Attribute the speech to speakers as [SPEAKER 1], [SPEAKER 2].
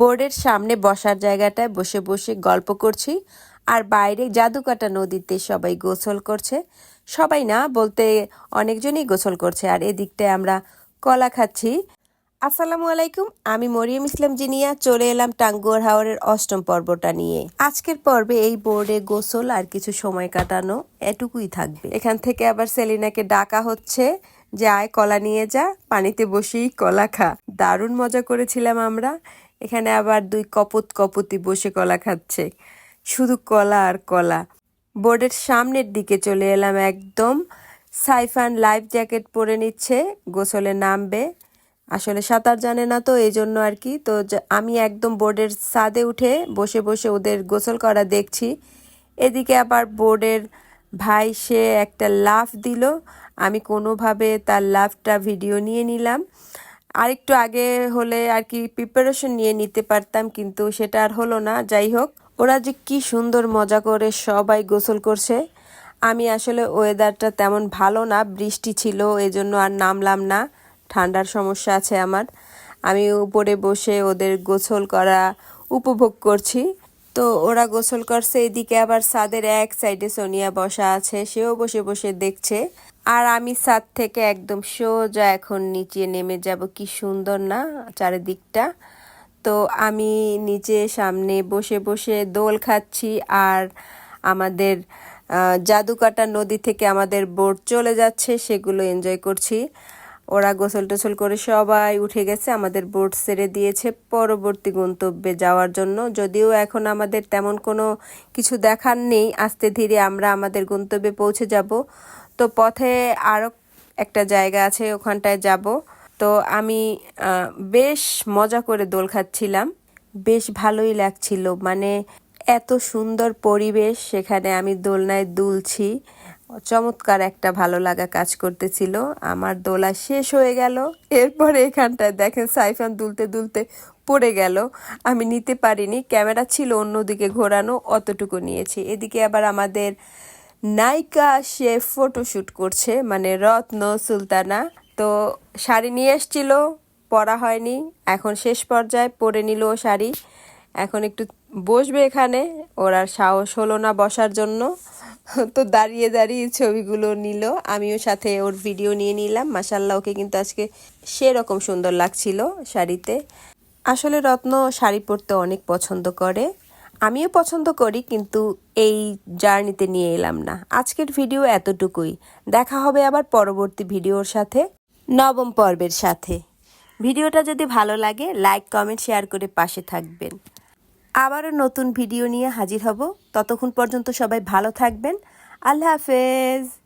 [SPEAKER 1] বোর্ডের সামনে বসার জায়গাটায় বসে বসে গল্প করছি, আর বাইরে জাদুকাটা নদীতে সবাই গোসল করছে। সবাই না বলতে অনেকজনই গোসল করছে, আর এদিকটায় আমরা কলা খাচ্ছি। আসসালামু আলাইকুম, আমি মরিয়ম ইসলাম জিনিয়া, চলে এলাম টাঙ্গুয়ার হাওরের অষ্টম পর্বটা নিয়ে। আজকের পর্বে এই বোর্ডে গোসল আর কিছু সময় কাটানো এটুকুই থাকবে। এখান থেকে আবার সেলিনাকে ডাকা হচ্ছে, যে আয় কলা নিয়ে যা, পানিতে বসেই কলা খা। দারুণ মজা করেছিলাম আমরা। এখানে আবার দুই কপত কপতি বসে কলা খাচ্ছে। শুধু কলা আর কলা। বোর্ডের সামনের দিকে চলে এলাম একদম। সাইফান লাইফ জ্যাকেট পরে নিচ্ছে, গোসলে নামবে। আসলে সাঁতার জানে না তো এই জন্য আর কি। তো আমি একদম বোর্ডের ছাদে উঠে বসে বসে ওদের গোসল করা দেখছি। এদিকে আবার বোর্ডের ভাই সে একটা লাফ দিল। আমি কোনোভাবে তার লাফটা ভিডিও নিয়ে নিলাম। আরেকটু আগে হলে আর কি প্রিপারেশন নিয়ে নিতে পারতাম, কিন্তু সেটা আর হলো না। যাই হোক ওরা যে কি সুন্দর মজা করে সবাই গোসল করছে। আমি আসলে ওয়েদারটা তেমন ভালো না, বৃষ্টি ছিল, এজন্য আর নামলাম না। ঠান্ডার সমস্যা আছে আমার। আমি উপরে বসে ওদের গোসল করা উপভোগ করছি। তো ওরা গোসল করছে, এদিকে আবার ছাদের এক সাইডে সোনিয়া বসা আছে, সেও বসে বসে দেখছে। আর আমি সাদ থেকে একদম সোজা এখন নিচে নেমে যাব, কি সুন্দর না চারিদিকটা। তো আমি নিচে সামনে বসে বসে দোল খাচ্ছি, আর আমাদের জাদুকাটা নদী থেকে আমাদের বোট চলে যাচ্ছে, সেগুলো এনজয় করছি। ওরা গোসল টোসল করে সবাই উঠে গেছে, আমাদের বোট ছেড়ে দিয়েছে পরবর্তী গন্তব্যে যাওয়ার জন্য। যদিও এখন আমাদের তেমন কোনো কিছু দেখার নেই, আস্তে ধীরে আমরা আমাদের গন্তব্যে পৌঁছে যাব। তো পথে আরও একটা জায়গা আছে, ওখানটায় যাব। তো আমি বেশ মজা করে দোল খাচ্ছিলাম। বেশ ভালোই লাগছিল মানে এত সুন্দর পরিবেশ সেখানে আমি দোলনায় দুলছি। চমৎকার একটা ভালো লাগা কাজ করতেছিল। আমার দোলা শেষ হয়ে গেল। এরপরে এখানটায় দেখেন সাইফান দুলতে দুলতে পড়ে গেল। আমি নিতে পারিনি, ক্যামেরা ছিল অন্যদিকে ঘোরানো, অতটুকু নিয়েছি। এদিকে আবার আমাদের নায়িকা, সে ফটোশ্যুট করছে মানে রত্ন, সুলতানা। তো শাড়ি নিয়ে এসছিল, পরা হয়নি। এখন শেষ পর্যায়ে পরে নিল ও শাড়ি। এখন একটু বসবে এখানে। ওর আর সাহস হলো না বসার জন্য। তো দাঁড়িয়ে দাঁড়িয়ে ছবিগুলো নিল। আমিও সাথে ওর ভিডিও নিয়ে নিলাম। মাসাল্লাহ ওকে কিন্তু আজকে সেরকম সুন্দর লাগছিল শাড়িতে। আসলে রত্ন শাড়ি পরতে অনেক পছন্দ করে। আমিও পছন্দ করি, কিন্তু এই জার্নিতে নিয়ে এলাম না। আজকের ভিডিও এতটুকুই। দেখা হবে আবার পরবর্তী ভিডিওর সাথে, নবম পর্বের সাথে। ভিডিওটা যদি ভালো লাগে লাইক কমেন্ট শেয়ার করে পাশে থাকবেন। আবারও নতুন ভিডিও নিয়ে হাজির হব। ততক্ষণ পর্যন্ত সবাই ভালো থাকবেন। আল্লাহ হাফেজ।